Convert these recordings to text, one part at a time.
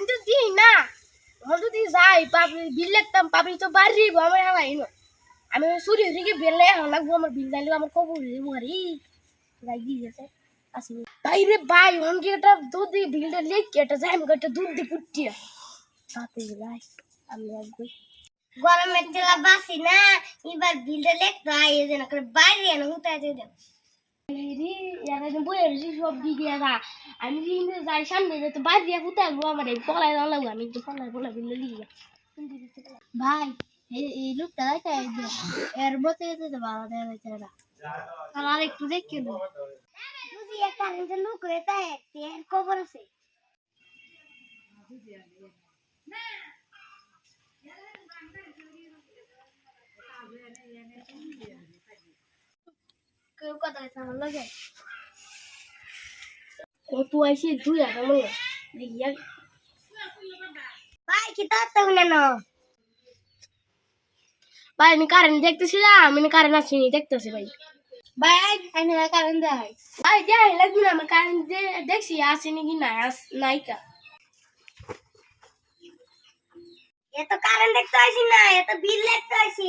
Current তো দিই না। আমার যদি যাই পাবলি বিল লিখতাম পাবলি তো বাড়ি আমার হালাই না আমি চুরি হয়ে গিয়ে বেলে এখন লাগবো আমার বিল দিলে আমার খবর দিব আরে যাই দিয়ে গেছে আসি বাইরে বাই অনকে একটা দুধ বিলটা লিখে একটা আমাকে একটা দুধ দিয়ে কুটিয়া তাতে যাই আমি একবার গরমের তেলা বাসি না এবার বিলটা লেখতে হয় এই জন্য করে বাইরে এনে উঠে যেতে সব দিয়ে যা আমি যদি যাই সামনে যেতে বাদ দিয়ে কোথায় আসব আমার এই পলায় দাও লাগবো আমি একটু পলায় পলায় বিলে ভাই এই লোকটা দেখা এর মধ্যে যেতে ভালো দেখা যাচ্ছে না আর একটু দেখে নো একটা লোক রেতা এর খবর আছে কেউ কথা হয়েছে আমার লগে। কত আইসি দুই হাজার মনে দেখিয়া ভাই কি তো না ভাই আমি কারেন্ট দেখতেছিলাম আমি কারেন্ট আসিনি দেখতেছি ভাই। ভাই আমি কারণ দেয়। ভাই যাই লাগবে না আমার কারেন্ট দেখছি আসেনি কি না আস নাইকা। এ তো কারণ দেখতে আসি না এ তো বিল দেখতে আসি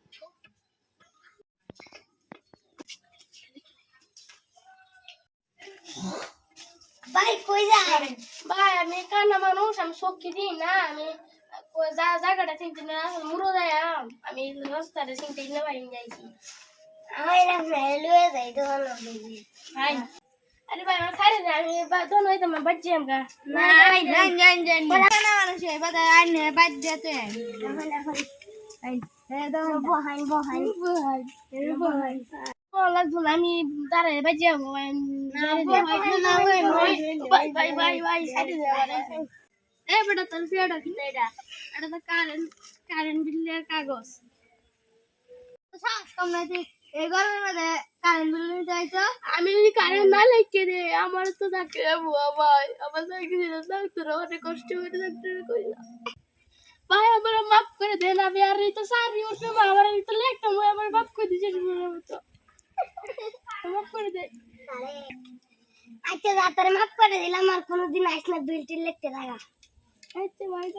ভাই কই যায় ভাই আমি কানা মানুষ আমি সবকে দিই না আমি যা জায়গাটা চিনতে না মুড়ো যায় আমি রাস্তাটা চিনতে না ভাই যাইছি। আমার নাম লুয়ে যাই ভালো ভাই আরে ভাই আমার খাই না আমি দোনো হইতে আমার বাচ্চা আমগা। নাই নাই নাই নাই না মানুষ আইনে বাদ দিতে বহাই বহাই। বহাই লাগবো না আমি দাঁড়াই বাচ্চা আমার তো থাকে ভাই আমার ডাক্তার অনেক কষ্ট করে ডাক্তার ভাই আমার মাফ করে দেন আমি আর এই তো সারি উঠবে আমার এই তো লেখটা মই আমার মাফ করে দিছে মতো মাফ করে দে আচ্ছা রাতের মাফ করে দিলাম, আর কোনোদিন আইস না। বিল টিল লিখতে থাকা আচ্ছা মানে